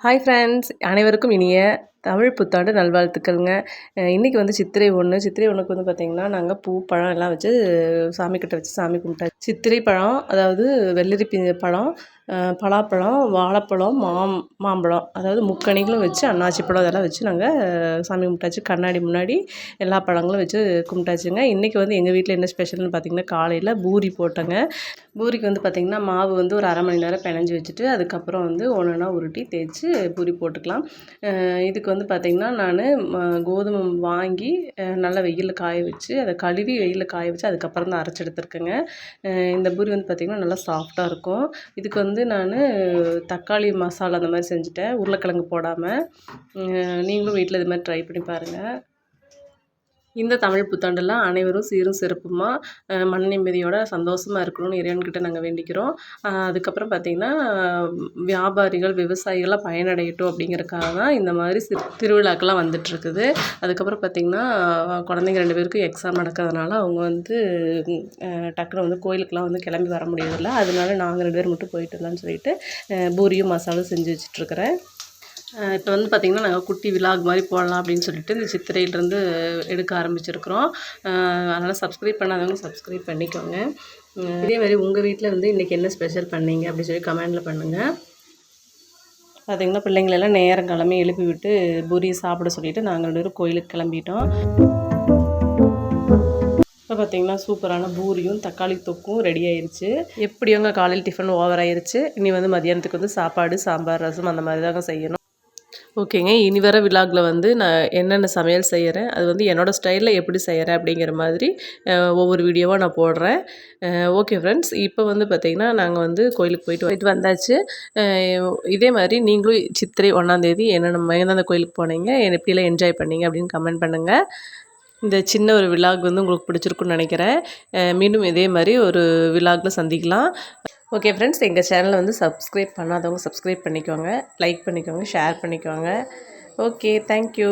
Hi friends அனைவருக்கும் இனிய தமிழ் புத்தாண்டு நல்வாழ்த்துக்கள்ங்க. இன்றைக்கி இன்னைக்கு வந்து சித்திரை ஒன்று சித்திரை ஒன்றுக்கு வந்து பார்த்திங்கன்னா நாங்கள் பூ பழம் எல்லாம் வச்சு சாமி கிட்ட வச்சு சாமி கும்பிட்டாச்சு சித்திரை பழம் அதாவது வெள்ளரி பழம் பலாப்பழம் வாழைப்பழம் மாம் மாம்பழம் அதாவது முக்கணிகளும் வச்சு அன்னாச்சி பழம் இதெல்லாம் வச்சு நாங்கள் சாமி கும்பிட்டாச்சு. கண்ணாடி முன்னாடி எல்லா பழங்களும் வச்சு கும்பிட்டாச்சுங்க. இன்றைக்கி வந்து எங்கள் வீட்டில் என்ன ஸ்பெஷல்னு பார்த்திங்கன்னா காலையில் பூரி போட்டேங்க. பூரிக்கு வந்து பார்த்திங்கன்னா மாவு வந்து ஒரு அரை மணி நேரம் பிணைஞ்சி வச்சுட்டு அதுக்கப்புறம் வந்து ஒன்றா உருட்டி தேய்ச்சி பூரி போட்டுக்கலாம். இதுக்கு இதுக்கு வந்து பார்த்திங்கன்னா நான் கோதுமை வாங்கி நல்லா வெயிலில் காய வச்சு அதை கழுவி வெயிலில் காய வச்சு அதுக்கப்புறம் தான் அரைச்சி எடுத்துருக்கேங்க. இந்த பூரி வந்து பார்த்திங்கன்னா நல்லா சாஃப்டாக இருக்கும். இதுக்கு வந்து நான் தக்காளி மசாலா அந்த மாதிரி செஞ்சுட்டேன். உருளைக்கிழங்கு போடாமல் நீங்களும் வீட்டில் இது மாதிரி ட்ரை பண்ணி பாருங்கள் இந்த தமிழ் புத்தாண்டெல்லாம் அனைவரும் சீரும் சிறப்புமாக மன நிம்மதியோட சந்தோஷமாக இருக்கணும்னு இறைவன்கிட்ட நாங்கள் வேண்டிக்கிறோம். அதுக்கப்புறம் பார்த்திங்கன்னா வியாபாரிகள் விவசாயிகள்லாம் பயனடையட்டும் அப்படிங்கிறக்காக தான் இந்த மாதிரி சி திருவிழாக்கெல்லாம் வந்துட்டுருக்குது. அதுக்கப்புறம் பார்த்திங்கன்னா குழந்தைங்க ரெண்டு பேருக்கும் எக்ஸாம் நடக்கிறதுனால அவங்க வந்து டக்குனு வந்து கோயிலுக்கெலாம் வந்து கிளம்பி வர முடியறதில்ல. அதனால நாங்கள் ரெண்டு பேர் மட்டும் போயிட்டு வரலான்னு சொல்லிட்டு பூரியும் மசாலும் செஞ்சு வச்சிட்ருக்கிறேன் இப்போ வந்து பார்த்திங்கன்னா நாங்கள் குட்டி விலாக் மாதிரி போடலாம் அப்படின்னு சொல்லிட்டு இந்த சித்திரையிலேருந்து எடுக்க ஆரம்பிச்சிருக்கிறோம். அதனால் சப்ஸ்கிரைப் பண்ணாதவங்க சப்ஸ்கிரைப் பண்ணிக்கோங்க. இதே மாதிரி உங்கள் வீட்டில் வந்து இன்றைக்கி என்ன ஸ்பெஷல் பண்ணீங்க அப்படின்னு சொல்லி கமெண்டில் பண்ணுங்கள் பார்த்திங்கன்னா பிள்ளைங்களெல்லாம் நேரம் கிளம்பி எழுப்பி விட்டு பூரி சாப்பிட சொல்லிவிட்டு நாங்கள் ரெண்டு பேரும் கோயிலுக்கு கிளம்பிட்டோம். இப்போ பார்த்தீங்கன்னா சூப்பரான பூரியும் தக்காளி தொக்கும் ரெடி ஆயிடுச்சு எப்படியோங்க காலையில் டிஃபன் ஓவர் ஆயிடுச்சு இனி வந்து மதியானத்துக்கு வந்து சாப்பாடு சாம்பார் ரசம் அந்த மாதிரி தாங்க செய்யணும். ஓகேங்க இனி வர விலாகில் வந்து நான் என்னென்ன சமையல் செய்கிறேன் அது வந்து என்னோடய ஸ்டைலில் எப்படி செய்கிறேன் அப்படிங்கிற மாதிரி ஒவ்வொரு வீடியோவாக நான் போடுறேன். ஓகே ஃப்ரெண்ட்ஸ் இப்போ வந்து பார்த்திங்கன்னா நாங்கள் வந்து கோயிலுக்கு போயிட்டு போயிட்டு வந்தாச்சு. இதே மாதிரி நீங்களும் சித்திரை ஒன்றாந்தேதி என்னென்ன எந்தெந்த கோயிலுக்கு போனீங்க எப்படிலாம் என்ஜாய் பண்ணீங்க அப்படின்னு கமெண்ட் பண்ணுங்கள் இந்த சின்ன ஒரு விலாக் வந்து உங்களுக்கு பிடிச்சிருக்குன்னு நினைக்கிறேன். மீண்டும் இதே மாதிரி ஒரு விலாகில் சந்திக்கலாம். ஓகே ஃப்ரெண்ட்ஸ் எங்கள் சேனலை வந்து சப்ஸ்கிரைப் பண்ணாதவங்க சப்ஸ்கிரைப் பண்ணிக்கோங்க லைக் பண்ணிக்கோங்க ஷேர் பண்ணிக்கோங்க. Okay thank you